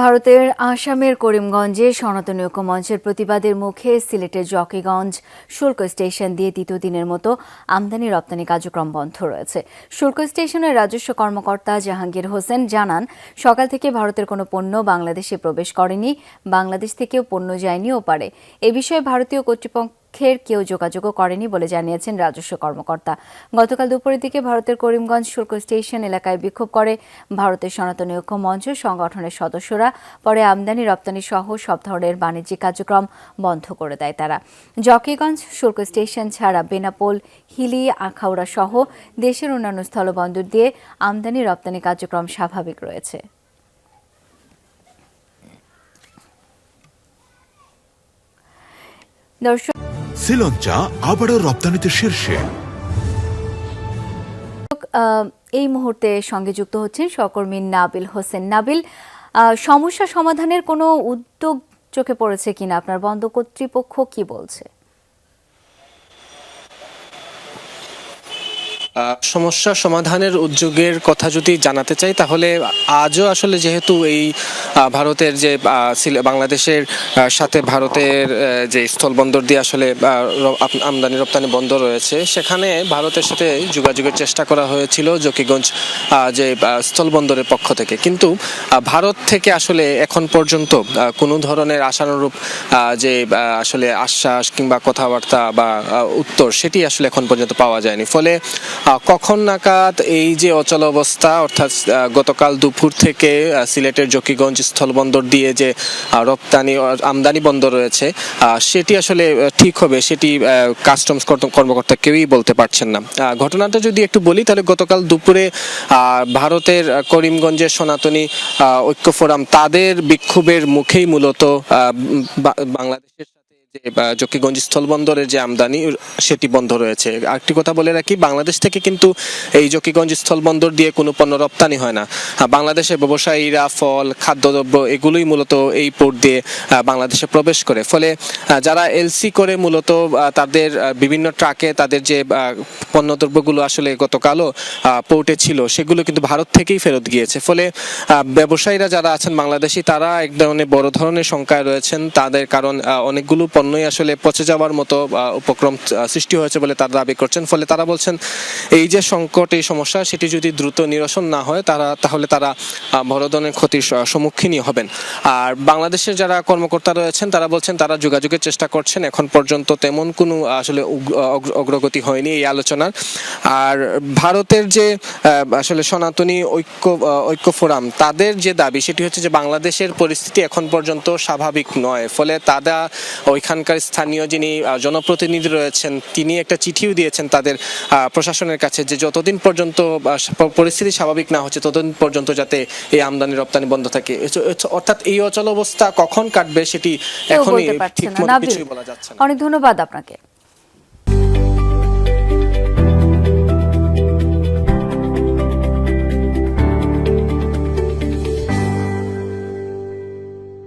ভারতের আসামের করিমগঞ্জে সনাতনী ঐক্য মঞ্চের প্রতিবাদের মুখে সিলেটের জকিগঞ্জ শুল্ক স্টেশন দিয়ে দ্বিতীয় দিনের মতো আমদানি রপ্তানি কার্যক্রম বন্ধ রয়েছে। শুল্ক স্টেশনের রাজস্ব কর্মকর্তা জাহাঙ্গীর হোসেন জানান, সকাল থেকে ভারতের কোনো পণ্য বাংলাদেশে প্রবেশ করেনি, বাংলাদেশ থেকেও পণ্য যায়নি ও পারে। এ বিষয়ে ভারতীয় কর্তৃপক্ষের কেউ যোগাযোগও করেনি বলে জানিয়েছেন রাজস্ব কর্মকর্তা। গতকাল দুপুরের দিকে ভারতের করিমগঞ্জ শুল্ক স্টেশন এলাকায় বিক্ষোভ করে ভারতের সনাতনী ঐক্য মঞ্চ, সংগঠনের সদস্যরা। পরে আমদানি, রপ্তানি সহ সব ধরনের বাণিজ্যিক কার্যক্রম বন্ধ করে দেয় তারা। জকিগঞ্জ শুল্ক স্টেশন ছাড়া বেনাপোল, হিলি, আখাউড়া সহ দেশের অন্যান্য স্থলবন্দর দিয়ে আমদানি, রপ্তানি কার্যক্রম স্বাভাবিক রয়েছে। দর্শক শ্রীলঞ্চা আবারও রপ্তানিতে শীর্ষে। এই মুহূর্তে সঙ্গে যুক্ত হচ্ছেন সহকর্মী নাবিল হোসেন। নাবিল সমস্যা সমাধানের কোনো উদ্যোগ চোখে পড়েছে কিনা? আপনার বন্ধ কর্তৃপক্ষ কি বলছে? সমস্যা সমাধানের উদ্যোগের কথা যদি জানাতে চাই, তাহলে আজও আসলে যেহেতু এই ভারতের যে বাংলাদেশের সাথে ভারতের যে স্থলবন্দর দিয়ে আসলে আমদানি রপ্তানি বন্ধ রয়েছে, সেখানে ভারতের সাথে যোগাযোগের চেষ্টা করা হয়েছিল জকিগঞ্জ যে স্থলবন্দরের পক্ষ থেকে। কিন্তু ভারত থেকে আসলে এখন পর্যন্ত কোনো ধরনের আশানুরূপ যে আসলে আশ্বাস কিংবা কথাবার্তা বা উত্তর সেটি আসলে এখন পর্যন্ত পাওয়া যায়নি। ফলে কখন নাগাদ এই যে অচল অবস্থা, অর্থাৎ গতকাল দুপুর থেকে সিলেটের জকিগঞ্জ স্থলবন্দর দিয়ে যে রপ্তানি আমদানি বন্ধ রয়েছে সেটি আসলে ঠিক হবে? সেটি কাস্টমস কর্মকর্তা কেউই বলতে পারছেন না। ঘটনাটা যদি একটু বলি, তাহলে গতকাল দুপুরে ভারতের করিমগঞ্জের সনাতনী ঐক্য ফোরাম, তাদের বিক্ষোভের মুখেই মূলত বাংলাদেশের জকিগঞ্জ স্থলবন্দরের যে আমদানি, সেটি বন্ধ রয়েছে। আরেকটি কথা বলে রাখি, বাংলাদেশ থেকে কিন্তু এই জকিগঞ্জ স্থলবন্দর দিয়ে কোনো পণ্য রপ্তানি হয় না। বাংলাদেশের ব্যবসায়ীরা ফল, খাদ্যদ্রব্য এগুলোই মূলত এই পোর্ট দিয়ে বাংলাদেশে প্রবেশ করে। ফলে যারা এলসি করে মূলত তাদের বিভিন্ন ট্রাকে তাদের যে পণ্যদ্রব্যগুলো আসলে গতকালও পোর্টে ছিল, সেগুলো কিন্তু ভারত থেকেই ফেরত গিয়েছে। ফলে ব্যবসায়ীরা যারা আছেন বাংলাদেশি, তারা এক ধরনের বড় ধরনের সংখ্যায় রয়েছেন। তাদের কারণ অনেকগুলো পণ্যই আসলে পচে যাওয়ার মতো উপক্রম সৃষ্টি হয়েছে বলে তারা দাবি করছেন। ফলে তারা বলছেন, এই যে সংকট, এই সমস্যা, সেটি যদি দ্রুত নিরসন না হয়, তারা, তাহলে তারা বড় ক্ষতির সম্মুখীনই হবেন। আর বাংলাদেশের যারা কর্মকর্তা রয়েছেন, তারা বলছেন, তারা যোগাযোগের চেষ্টা করছেন। এখন পর্যন্ত তেমন কোনো আসলে অগ্রগতি হয়নি এই আলোচনার। আর ভারতের যে আসলে সনাতনী ঐক্য ঐক্য ফোরাম, তাদের যে দাবি, সেটি হচ্ছে যে বাংলাদেশের পরিস্থিতি এখন পর্যন্ত স্বাভাবিক নয়। ফলে তারা ওইখানকার স্থানীয় যিনি জনপ্রতিনিধি রয়েছেন তিনি একটা চিঠিও দিয়েছেন তাদের আহ, প্রশাসনের কাছে যে যতদিন পর্যন্ত পরিস্থিতি স্বাভাবিক না হচ্ছে ততদিন পর্যন্ত যাতে এই আমদানি রপ্তানি বন্ধ থাকে। অর্থাৎ এই অচল অবস্থা কখন কাটবে সেটি এখনই ঠিক কিছুই বলা যাচ্ছে না। অনেক ধন্যবাদ আপনাকে।